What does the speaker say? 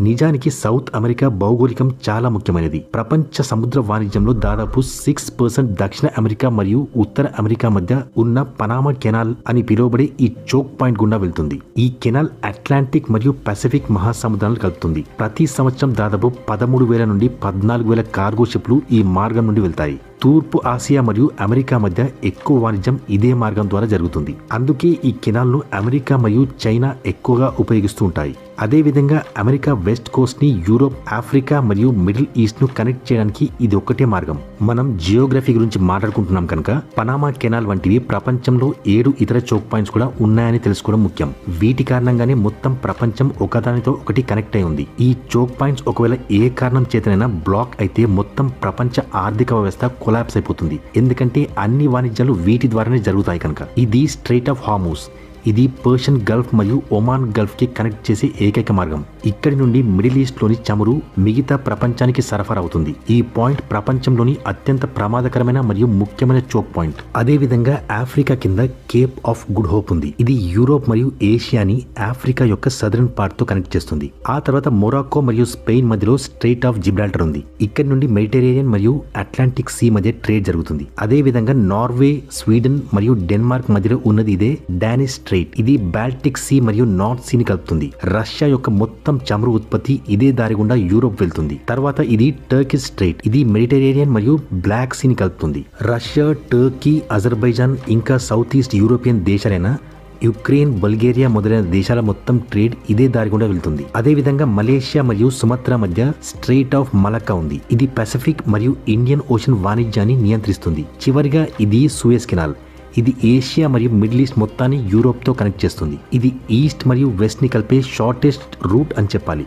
నిజానికి south America భౌగోళికం చాలా ముఖ్యమైనది. ప్రపంచ సముద్ర వాణిజ్యంలో దాదాపు సిక్స్ పర్సెంట్ దక్షిణ అమెరికా మరియు ఉత్తర అమెరికా మధ్య ఉన్న పనామా కెనాల్ అని పిలువబడే ఈ చోక్ పాయింట్ గుండా వెళ్తుంది. ఈ కెనాల్ అట్లాంటిక్ మరియు పసిఫిక్ మహాసముద్రాలను కలుపుతుంది. ప్రతి సంవత్సరం దాదాపు పదమూడు వేల నుండి పద్నాలుగు వేల కార్గో షిప్లు ఈ మార్గం నుండి వెళ్తాయి. తూర్పు ఆసియా మరియు అమెరికా మధ్య ఎక్కువ వాణిజ్యం ఇదే మార్గం ద్వారా జరుగుతుంది. అందుకే ఈ కెనాల్ను అమెరికా మరియు చైనా ఎక్కువగా ఉపయోగిస్తూ ఉంటాయి. అదేవిధంగా అమెరికా వెస్ట్ కోస్ట్ని యూరోప్ ఆఫ్రికా మరియు మిడిల్ ఈస్ట్ను కనెక్ట్ చేయడానికి ఇది ఒక్కటే మార్గం. మనం జియోగ్రఫీ గురించి మాట్లాడుకుంటున్నాం కనుక పనామా కెనాల్ వంటివి ప్రపంచంలో ఏడు ఇతర చోక్ పాయింట్స్ కూడా ఉన్నాయని తెలుసుకోవడం ముఖ్యం. వీటి కారణంగానే మొత్తం ప్రపంచం ఒకదానితో ఒకటి కనెక్ట్ అయి ఉంది. ఈ చోక్ పాయింట్స్ ఒకవేళ ఏ కారణం చేతనైనా బ్లాక్ అయితే మొత్తం ప్రపంచ ఆర్థిక వ్యవస్థ కొలాప్స్ అయిపోతుంది. ఎందుకంటే అన్ని వాణిజ్యాలు వీటి ద్వారానే జరుగుతాయి కనుక. ఇది స్ట్రైట్ ఆఫ్ హార్మూస్ ఇది పర్షియన్ గల్ఫ్ మరియు ఒమాన్ గల్ఫ్కి కనెక్ట్ చేసే ఏకైక మార్గం. ఇక్కడి నుండి మిడిల్ ఈస్ట్లోని చమురు మిగతా ప్రపంచానికి సరఫరా అవుతుంది. ఈ పాయింట్ ప్రపంచంలోని అత్యంత ప్రమాదకరమైన మరియు ముఖ్యమైన చోక్ పాయింట్. అదే విధంగా ఆఫ్రికా కింద కేప్ ఆఫ్ గుడ్ హోప్ ఉంది. ఇది యూరోప్ మరియు ఏషియాని ఆఫ్రికా యొక్క సదరన్ పార్ట్తో కనెక్ట్ చేస్తుంది. ఆ తర్వాత మొరాకో మరియు స్పెయిన్ మధ్యలో స్ట్రైట్ ఆఫ్ జిబ్రాల్టర్ ఉంది. ఇక్కడి నుండి మెడిటరేనియన్ మరియు అట్లాంటిక్ సీ మధ్య ట్రేడ్ జరుగుతుంది. అదే విధంగా నార్వే స్వీడన్ మరియు డెన్మార్క్ మధ్యలో ఉన్నది ఇదే డానిష్ స్ట్రైట్ ఇది బాల్టిక్ సీ మరియు నార్త్ సీని కలుపుతుంది. రష్యా యొక్క మొత్తం చమురు ఉత్పత్తి ఇదే దారి గుండా యూరోప్ వెళ్తుంది. తర్వాత ఇది టర్కిష్ స్ట్రైట్ ఇది మెడిటరేనియన్ మరియు బ్లాక్ సీని కలుపుతుంది. రష్యా టర్కీ అజర్బైజాన్ ఇంకా సౌత్ ఈస్ట్ యూరోపియన్ దేశాలైన యుక్రెయిన్ బల్గేరియా మొదలైన దేశాల మొత్తం ట్రేడ్ ఇదే దారి గుండా వెళ్తుంది. అదేవిధంగా మలేషియా మరియు సుమత్రా మధ్య స్ట్రైట్ ఆఫ్ మలక్కా ఉంది. ఇది పసిఫిక్ మరియు ఇండియన్ ఓషన్ వాణిజ్యాన్ని నియంత్రిస్తుంది. చివరిగా ఇది సూయస్ కెనాల్ ఇది ఏషియా మరియు మిడిల్ ఈస్ట్ మొత్తాన్ని యూరోప్తో కనెక్ట్ చేస్తుంది. ఇది ఈస్ట్ మరియు వెస్ట్ని కలిపే షార్టెస్ట్ రూట్ అని చెప్పాలి.